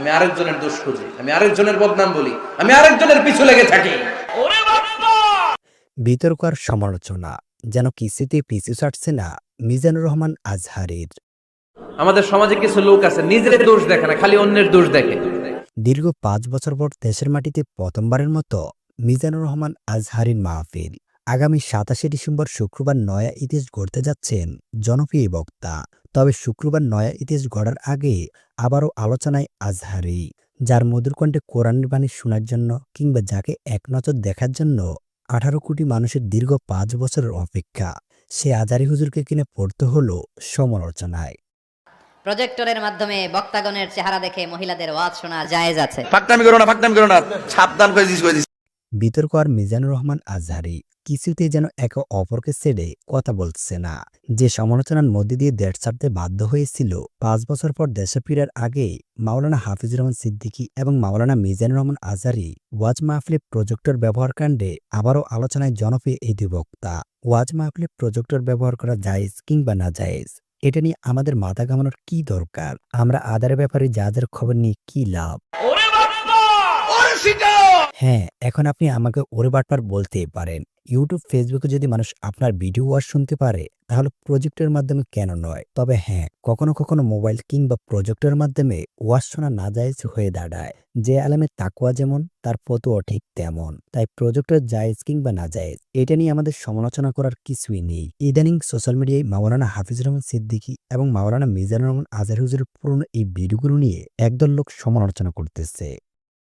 আমি আরেকজনের দোষ খুঁজি আমি আরেকজনের বদনাম বলি আমি আরেকজনের পিছু লেগে থাকি। বিতর্ক আর সমালোচনা যেন কিছুতে পিছু ছাড়ছে না মিজানুর রহমান আজহারের। আমাদের সমাজে কিছু লোক আছে নিজের দোষ দেখে না খালি অন্যের দোষ দেখে। দীর্ঘ পাঁচ বছর পর দেশের মাটিতে প্রথমবারের মতো মিজানুর রহমান আজহারির মাহফিল। আগামী সাতাশে ডিসেম্বর শুক্রবার নয়া ইতিহাস গড়তে যাচ্ছেন জনপ্রিয় বক্তা তবে শুক্রবার নয়া ইতিহাস গড়ার আগে আবারও আলোচনায় আজহারি যার মধুর কণ্ঠে কোরআনের বাণী শোনার জন্য কিংবা যাকে এক নজর দেখার জন্য আঠারো কোটি মানুষের দীর্ঘ পাঁচ বছরের অপেক্ষা। সে আজারি হুজুরকে কিনে পড়তে হলো সমালোচনায়। প্রজেক্টরের মাধ্যমে বক্তাগণের চেহারা দেখে মহিলাদের ওয়াজ শোনা জায়েজ আছে। ফাঁকতামি করো না ফাঁকতামি করো না সাবধান করে দিস। বিতর্ক আর মিজানুর রহমান আজহারি কিছুতেই যেন একে অপরকে ছেড়ে কথা বলছে না। যে সমালোচনার মধ্যে দিয়ে দেশ ছাড়তে বাধ্য হয়েছিল পাঁচ বছর পর দেশে ফিরার আগে মাওলানা হাফিজুর রহমান সিদ্দিকী এবং মাওলানা মিজানুর রহমান আজহারি ওয়াজ মাহফিলে প্রজেক্টর ব্যবহার কাণ্ডে আবারও আলোচনায় জনপ্রিয় এই দুই বক্তা ওয়াজ মাহফিলে প্রজেক্টর ব্যবহার করা জায়েজ কিংবা না জায়েজ এটা নিয়ে আমাদের মাথা ঘামানোর কি দরকার? আমরা আদারের ব্যাপারে যাদের খবর নিয়ে কি লাভ? হ্যাঁ এখন আপনি আমাকে ওরে বাটপার বলতেই পারেন। ইউটিউব ফেসবুকে যদি মানুষ আপনার ভিডিও ওয়াজ শুনতে পারে, তাহলে প্রজেক্টের মাধ্যমে কেন নয়? তবে হ্যাঁ কখনো কখনো মোবাইল কিংবা প্রজেক্টের মাধ্যমে ওয়াজ শোনা না জায়েজ হয়ে দাঁড়ায়। যে আলামের তাকুয়া যেমন, তার ফতুও ঠিক তেমন। তাই প্রজেক্টের জায়েজ কিংবা না জায়েজ এটা নিয়ে আমাদের সমালোচনা করার কিছুই নেই। ইদানিং সোশ্যাল মিডিয়ায় মাওলানা হাফিজ রহমান সিদ্দিকী এবং মাওলানা মিজানুর রহমান আজহার হুজুরের পুরনো এই ভিডিওগুলো নিয়ে একদল লোক সমালোচনা করতেছে।